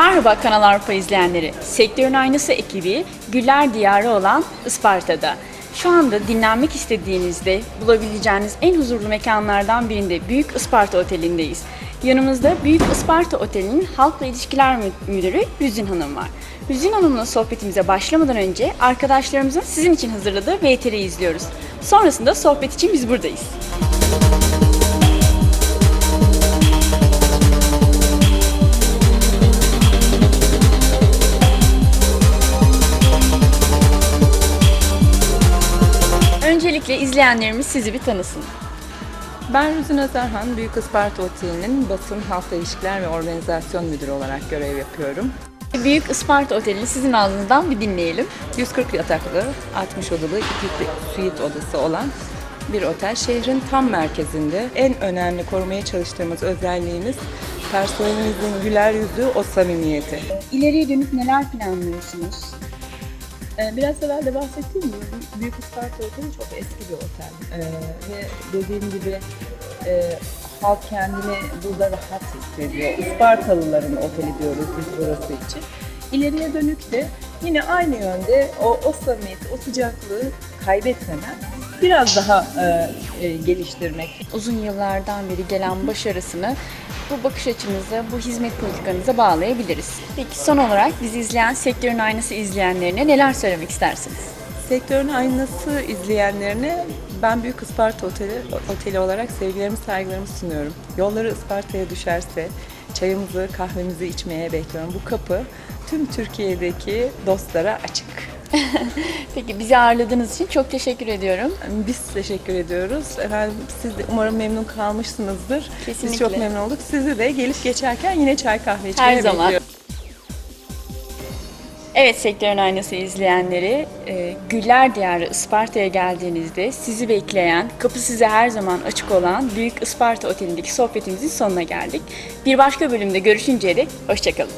Merhaba Kanal Avrupa izleyenleri. Sektörün aynısı ekibi Güller Diyarı olan Isparta'da. Şu anda dinlenmek istediğinizde bulabileceğiniz en huzurlu mekanlardan birinde Büyük Isparta Oteli'ndeyiz. Yanımızda Büyük Isparta Oteli'nin Halkla İlişkiler Mü- Müdürü Hüzün Hanım var. Hüzün Hanım'la sohbetimize başlamadan önce arkadaşlarımızın sizin için hazırladığı VTR'yi izliyoruz. Sonrasında sohbet için biz buradayız. Öncelikle izleyenlerimiz sizi bir tanısın. Ben Rüzün Özerhan, Büyük Isparta Oteli'nin basın, halkla ilişkiler ve organizasyon müdürü olarak görev yapıyorum. Büyük Isparta Oteli'ni sizin ağzınızdan bir dinleyelim. 140 yataklı, 60 odalı, iki suite odası olan bir otel. Şehrin tam merkezinde en önemli korumaya çalıştığımız özelliğimiz personelimizin güler yüzü, o samimiyeti. İleriye dönük neler planlıyorsunuz? Ee, Biraz evvel de bahsettiğim gibi Büyük Isparta Oteli çok eski bir otel. Ee, ve dediğim gibi e, halk kendini burada rahat hissediyor. Ispartalıların oteli diyoruz biz burası için. İleriye dönük de yine aynı yönde o, o samimiyeti, o sıcaklığı kaybetmeden biraz daha e, geliştirmek. Uzun yıllardan beri gelen başarısını bu bakış açınıza, bu hizmet politikanıza bağlayabiliriz. Peki son olarak bizi izleyen sektörün aynası izleyenlerine neler söylemek istersiniz? Sektörün aynası izleyenlerine ben Büyük Isparta Oteli, Oteli olarak sevgilerimi, saygılarımı sunuyorum. Yolları Isparta'ya düşerse çayımızı, kahvemizi içmeye bekliyorum. Bu kapı tüm Türkiye'deki dostlara açık. Peki bizi ağırladığınız için çok teşekkür ediyorum. Biz teşekkür ediyoruz. Efendim siz de umarım memnun kalmışsınızdır. Biz Kesinlikle. çok memnun olduk. Sizi de gelip geçerken yine çay kahve içmeye Her zaman. bekliyoruz. Evet sektörün aynası izleyenleri, e, Güller Diyarı Isparta'ya geldiğinizde sizi bekleyen, kapı size her zaman açık olan Büyük Isparta Oteli'ndeki sohbetimizin sonuna geldik. Bir başka bölümde görüşünceye dek hoşçakalın.